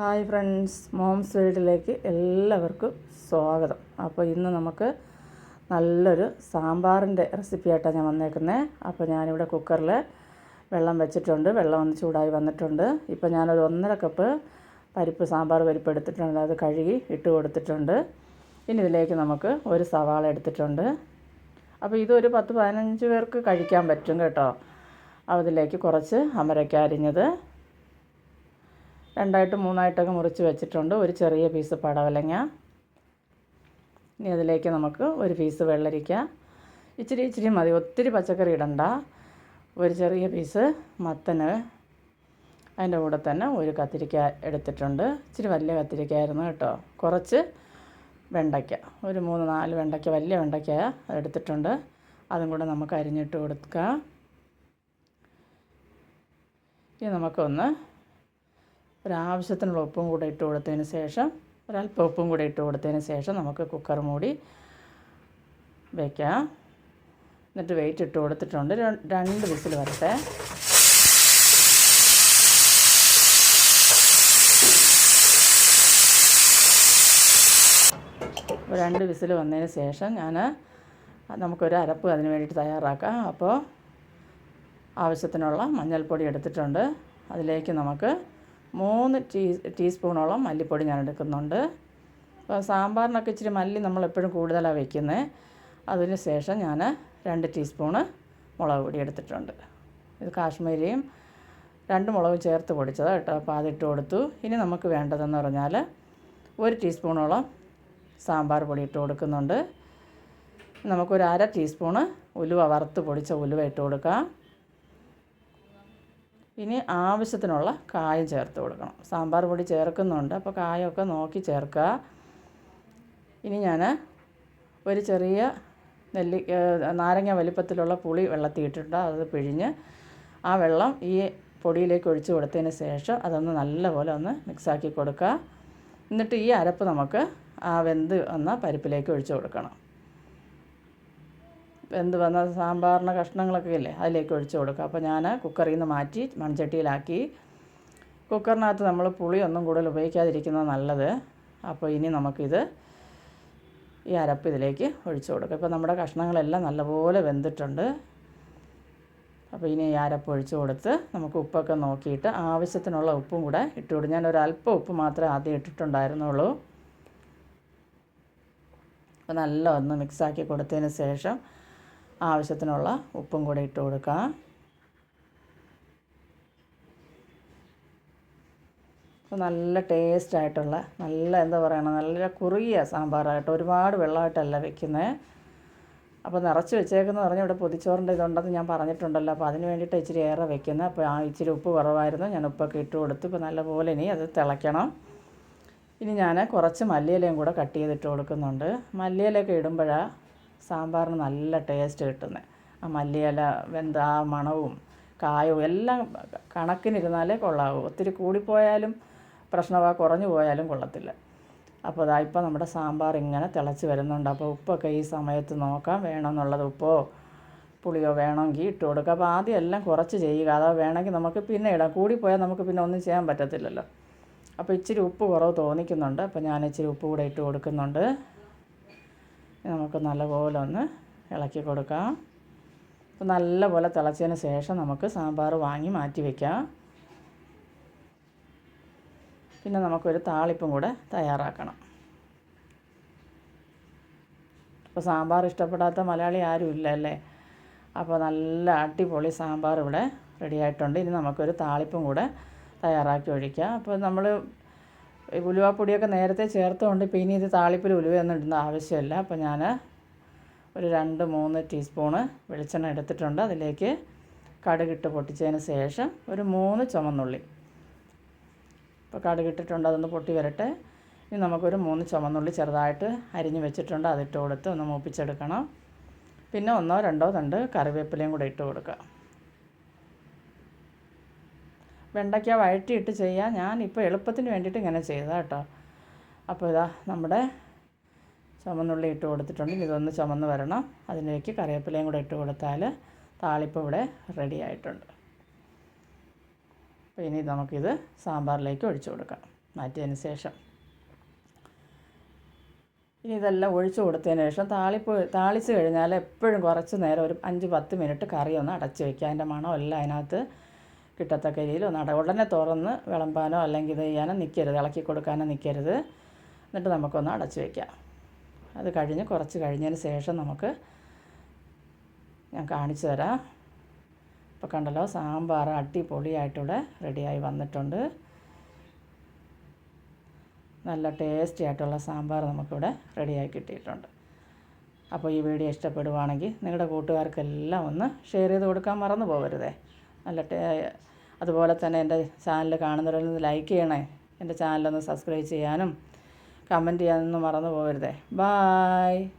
Hi friends moms വേൾഡിലേക്ക് എല്ലാവർക്കും സ്വാഗതം. അപ്പോൾ ഇന്ന് നമുക്ക് നല്ലൊരു സാമ്പാറിന്റെ റെസിപ്പി ആയിട്ടാണ് ഞാൻ വന്നേക്കുന്നത് അപ്പോൾ ഞാനിവിടെ കുക്കറിൽ വെള്ളം വെച്ചിട്ടുണ്ട് വെള്ളം ഒന്ന് ചൂടായി വന്നിട്ടുണ്ട്. ഇപ്പോൾ ഞാനൊരു ഒന്നര കപ്പ് പരിപ്പ് സാമ്പാർ പരിപ്പ് എടുത്തിട്ടുണ്ട് അത് കഴുകി ഇട്ട് കൊടുത്തിട്ടുണ്ട്. ഇനി ഇതിലേക്ക് നമുക്ക് ഒരു സവാള എടുത്തിട്ടുണ്ട്. അപ്പോൾ ഇതൊരു പത്ത് പതിനഞ്ച് പേർക്ക് കഴിക്കാൻ പറ്റും കേട്ടോ. അതിലേക്ക് കുറച്ച് അമരയ്ക്ക അരിഞ്ഞത് രണ്ടായിട്ട് മൂന്നായിട്ടൊക്കെ മുറിച്ച് വെച്ചിട്ടുണ്ട്. ഒരു ചെറിയ പീസ് പടവലങ്ങ. ഇനി അതിലേക്ക് നമുക്ക് ഒരു പീസ് വെള്ളരിക്ക. ഇച്ചിരി ഇച്ചിരി മതി. ഒത്തിരി പച്ചക്കറി ഇടണ്ട. ഒരു ചെറിയ പീസ് മത്തന്. അതിന്റെ കൂടെ തന്നെ ഒരു കത്തിരിക്ക എടുത്തിട്ടുണ്ട്. ഇച്ചിരി വലിയ കത്തിരിക്കയായിരുന്നു കേട്ടോ. കുറച്ച് വെണ്ടയ്ക്ക. ഒരു മൂന്ന് നാല് വെണ്ടയ്ക്ക വലിയ വെണ്ടയ്ക്ക എടുത്തിട്ടുണ്ട്. അതും കൂടെ നമുക്ക് അരിഞ്ഞിട്ട് കൊടുക്കാം. ഇനി നമുക്കൊന്ന് ഒരാവശ്യത്തിനുള്ള ഉപ്പും കൂടെ ഇട്ട് കൊടുത്തതിന് ശേഷം ഒരല്പം ഉപ്പും കൂടെ ഇട്ട് കൊടുത്തതിന് ശേഷം നമുക്ക് കുക്കർ മൂടി വയ്ക്കാം എന്നിട്ട് വെയിറ്റ് ഇട്ട് കൊടുത്തിട്ടുണ്ട്. രണ്ട് വിസിൽ വരട്ടെ. രണ്ട് വിസിൽ വന്നതിന് ശേഷം ഞാൻ നമുക്കൊരു അരപ്പ് അതിന് വേണ്ടിയിട്ട് തയ്യാറാക്കാം. അപ്പോൾ ആവശ്യത്തിനുള്ള മഞ്ഞൾപ്പൊടി എടുത്തിട്ടുണ്ട്. അതിലേക്ക് നമുക്ക് മൂന്ന് ടീ ടീസ്പൂണോളം മല്ലിപ്പൊടി ഞാൻ എടുക്കുന്നുണ്ട് അപ്പോൾ സാമ്പാറിനൊക്കെ ഇച്ചിരി മല്ലി നമ്മൾ എപ്പോഴും കൂടുതലാണ് വയ്ക്കുന്നത് അതിന് ശേഷം ഞാൻ രണ്ട് ടീസ്പൂണ് മുളക് പൊടി എടുത്തിട്ടുണ്ട്. ഇത് കാശ്മീരിയും രണ്ട് മുളക് ചേർത്ത് പൊടിച്ചതാണ് കേട്ടോ. അപ്പോൾ അതിട്ട് കൊടുത്തു. ഇനി നമുക്ക് വേണ്ടതെന്ന് പറഞ്ഞാൽ ഒരു ടീസ്പൂണോളം സാമ്പാർ പൊടി ഇട്ട് കൊടുക്കുന്നുണ്ട്. നമുക്കൊരു അര ടീസ്പൂണ് ഉലുവ വറുത്ത് പൊടിച്ച ഉലുവ ഇട്ട് കൊടുക്കാം. ഇനി ആവശ്യത്തിനുള്ള കായം ചേർത്ത് കൊടുക്കണം. സാമ്പാർ പൊടി ചേർക്കുന്നുണ്ട്. അപ്പോൾ കായമൊക്കെ നോക്കി ചേർക്കുക. ഇനി ഞാൻ ഒരു ചെറിയ നെല്ലി നാരങ്ങ വലിപ്പത്തിലുള്ള പുളി വെള്ളത്തിൽ അത് പിഴിഞ്ഞ് ആ വെള്ളം ഈ പൊടിയിലേക്ക് ഒഴിച്ചു കൊടുത്തതിന് ശേഷം അതൊന്ന് നല്ലപോലെ ഒന്ന് മിക്സാക്കി കൊടുക്കുക. എന്നിട്ട് ഈ അരപ്പ് നമുക്ക് ആ വെന്ത് വന്ന പരിപ്പിലേക്ക് ഒഴിച്ചു കൊടുക്കണം. വെന്ത് വന്ന സാമ്പാറിന്റെ കഷ്ണങ്ങളൊക്കെ ഇല്ലേ അതിലേക്ക് ഒഴിച്ചു കൊടുക്കുക അപ്പോൾ ഞാൻ കുക്കറിൽ നിന്ന് മാറ്റി മൺചട്ടിയിലാക്കി. കുക്കറിനകത്ത് നമ്മൾ പുളി ഒന്നും കൂടുതൽ ഉപയോഗിക്കാതിരിക്കുന്നത് നല്ലത്. അപ്പോൾ ഇനി നമുക്കിത് ഈ അരപ്പ് ഇതിലേക്ക് ഒഴിച്ചു കൊടുക്കുക ഇപ്പോൾ നമ്മുടെ കഷ്ണങ്ങളെല്ലാം നല്ലപോലെ വെന്തിട്ടുണ്ട്. അപ്പോൾ ഇനി ഈ അരപ്പ് ഒഴിച്ചു കൊടുത്ത് നമുക്ക് ഉപ്പൊക്കെ നോക്കിയിട്ട് ആവശ്യത്തിനുള്ള ഉപ്പും കൂടെ ഇട്ട് കൊടുക്കും. ഞാൻ ഒരു അല്പം ഉപ്പ് മാത്രമേ ആദ്യം ഇട്ടിട്ടുണ്ടായിരുന്നുള്ളൂ. അപ്പോൾ നല്ല ഒന്ന് മിക്സാക്കി കൊടുത്തതിന് ശേഷം ആവശ്യത്തിനുള്ള ഉപ്പും കൂടെ ഇട്ട് കൊടുക്കാം. നല്ല ടേസ്റ്റ് ആയിട്ടുള്ള നല്ല എന്താ പറയണത് നല്ല കുറുകിയ സാമ്പാറായിട്ട് ഒരുപാട് വെള്ളമായിട്ടല്ല വെക്കുന്നത് അപ്പോൾ നിറച്ച് വെച്ചേക്കെന്ന് പറഞ്ഞാൽ ഇവിടെ പൊതിച്ചോറിന്റെ ഇതുണ്ടെന്ന് ഞാൻ പറഞ്ഞിട്ടുണ്ടല്ലോ. അപ്പോൾ അതിന് വേണ്ടിയിട്ട് ഇച്ചിരി ഏറെ വെക്കുന്നത്. അപ്പോൾ ആ ഇച്ചിരി ഉപ്പ് കുറവായിരുന്നു. ഞാൻ ഉപ്പൊക്കെ ഇട്ട് കൊടുത്തു. ഇപ്പോൾ നല്ലപോലെ ഇനി അത് തിളയ്ക്കണം. ഇനി ഞാൻ കുറച്ച് മല്ലിയിലയും കൂടെ കട്ട് ചെയ്തിട്ട് കൊടുക്കുന്നുണ്ട്. മല്ലിയിലയൊക്കെ ഇടുമ്പോഴാണ് സാമ്പാറിന് നല്ല ടേസ്റ്റ് കിട്ടുന്നത് ആ മല്ലിയില വെന്ത ആ മണവും കായവും എല്ലാം കണക്കിനിരുന്നാലേ കൊള്ളാവൂ. ഒത്തിരി കൂടിപ്പോയാലും പ്രശ്നമാണ് കുറഞ്ഞു പോയാലും കൊള്ളത്തില്ല. അപ്പോൾ അതാ ഇപ്പോൾ നമ്മുടെ സാമ്പാർ ഇങ്ങനെ തിളച്ച് വരുന്നുണ്ട്. അപ്പോൾ ഉപ്പൊക്കെ ഈ സമയത്ത് നോക്കാം. വേണമെന്നുള്ളത് ഉപ്പോ പുളിയോ വേണമെങ്കിൽ ഇട്ട് കൊടുക്കുക അപ്പോൾ ആദ്യം എല്ലാം കുറച്ച് ചെയ്യുക. അതാ വേണമെങ്കിൽ നമുക്ക് പിന്നെ ഇടാം. കൂടിപ്പോയാൽ നമുക്ക് പിന്നെ ഒന്നും ചെയ്യാൻ പറ്റത്തില്ലല്ലോ. അപ്പോൾ ഇച്ചിരി ഉപ്പ് കുറവ് തോന്നിക്കുന്നുണ്ട്. അപ്പോൾ ഞാൻ ഇച്ചിരി ഉപ്പ് കൂടെ ഇട്ട് കൊടുക്കുന്നുണ്ട്. നമുക്ക് നല്ലപോലെ ഒന്ന് ഇളക്കി കൊടുക്കാം. അപ്പോൾ നല്ലപോലെ തിളച്ചതിന് ശേഷം നമുക്ക് സാമ്പാർ വാങ്ങി മാറ്റി വയ്ക്കാം പിന്നെ നമുക്കൊരു താളിപ്പും കൂടെ തയ്യാറാക്കണം. അപ്പോൾ സാമ്പാർ ഇഷ്ടപ്പെടാത്ത മലയാളി ആരും ഇല്ല അല്ലേ? അപ്പോൾ നല്ല അടിപൊളി സാമ്പാർ ഇവിടെ റെഡി ആയിട്ടുണ്ട്. ഇനി നമുക്കൊരു താളിപ്പും കൂടെ തയ്യാറാക്കി ഒഴിക്കാം. അപ്പോൾ നമ്മൾ ഉലുവാപ്പൊടിയൊക്കെ നേരത്തെ ചേർത്തുകൊണ്ട് ഇപ്പോൾ ഇനി ഇത് താളിപ്പിൽ ഉലുവയൊന്നും ഇടുന്ന ആവശ്യമില്ല. അപ്പോൾ ഞാൻ ഒരു രണ്ട് മൂന്ന് ടീസ്പൂണ് വെളിച്ചെണ്ണ എടുത്തിട്ടുണ്ട്. അതിലേക്ക് കടുകിട്ട് പൊട്ടിച്ചതിന് ശേഷം ഒരു മൂന്ന് ചുമന്നുള്ളി. ഇപ്പോൾ കടുകിട്ടിട്ടുണ്ട് അതൊന്ന് പൊട്ടി വരട്ടെ. ഇനി നമുക്കൊരു മൂന്ന് ചുമന്നുള്ളി ചെറുതായിട്ട് അരിഞ്ഞ് വെച്ചിട്ടുണ്ട്. അതിട്ട് കൊടുത്ത് ഒന്ന് മൂപ്പിച്ചെടുക്കണം. പിന്നെ ഒന്നോ രണ്ടോ തണ്ട് കറിവേപ്പിലയും കൂടെ ഇട്ട് കൊടുക്കുക. വെണ്ടയ്ക്ക വഴറ്റിയിട്ട് ചെയ്യാം. ഞാൻ ഇപ്പോൾ എളുപ്പത്തിന് വേണ്ടിയിട്ട് ഇങ്ങനെ ചെയ്തതാണ് കേട്ടോ. അപ്പോൾ ഇതാ നമ്മുടെ ചുമന്നുള്ളി ഇട്ട് കൊടുത്തിട്ടുണ്ടെങ്കിൽ ഇതൊന്ന് ചുമന്ന് വരണം. അതിലേക്ക് കറിവേപ്പിലയും കൂടെ ഇട്ട് കൊടുത്താൽ താളിപ്പ് ഇവിടെ റെഡി ആയിട്ടുണ്ട്. അപ്പോൾ ഇനി നമുക്കിത് സാമ്പാറിലേക്ക് ഒഴിച്ചു കൊടുക്കാം. മാറ്റിയതിന് ശേഷം. ഇനി ഇതെല്ലാം ഒഴിച്ചു കൊടുത്തതിന് ശേഷം താളിപ്പ് താളിച്ച് കഴിഞ്ഞാൽ എപ്പോഴും കുറച്ച് നേരം ഒരു അഞ്ച് പത്ത് മിനിറ്റ് കറി ഒന്ന് അടച്ച് വയ്ക്കുക അതിന്റെ മണം എല്ലാം അതിനകത്ത് കിട്ടത്തക്ക രീതിയിൽ അട ഉടനെ തുറന്ന് വിളമ്പാനോ അല്ലെങ്കിൽ ഇത് ചെയ്യാനോ നിൽക്കരുത്. ഇളക്കി കൊടുക്കാനോ നിൽക്കരുത്. എന്നിട്ട് നമുക്കൊന്ന് അടച്ചു വയ്ക്കാം അത് കഴിഞ്ഞ് കുറച്ച് കഴിഞ്ഞതിന് ശേഷം നമുക്ക് ഞാൻ കാണിച്ചു തരാം. ഇപ്പോൾ കണ്ടല്ലോ സാമ്പാർ അടിപൊളിയായിട്ടിവിടെ റെഡിയായി വന്നിട്ടുണ്ട്. നല്ല ടേസ്റ്റി ആയിട്ടുള്ള സാമ്പാർ നമുക്കിവിടെ റെഡിയായി കിട്ടിയിട്ടുണ്ട്. അപ്പോൾ ഈ വീഡിയോ ഇഷ്ടപ്പെടുവാണെങ്കിൽ നിങ്ങളുടെ കൂട്ടുകാർക്കെല്ലാം ഒന്ന് ഷെയർ ചെയ്ത് കൊടുക്കാൻ മറന്നു പോകരുതേ. നല്ല അതുപോലെ തന്നെ എന്റെ ചാനൽ കാണുന്നവരൊന്ന് ലൈക്ക് ചെയ്യണേ. എന്റെ ചാനലൊന്ന് സബ്സ്ക്രൈബ് ചെയ്യാനും കമന്റ് ചെയ്യാനൊന്നും മറന്നു പോകരുതേ. ബായ്.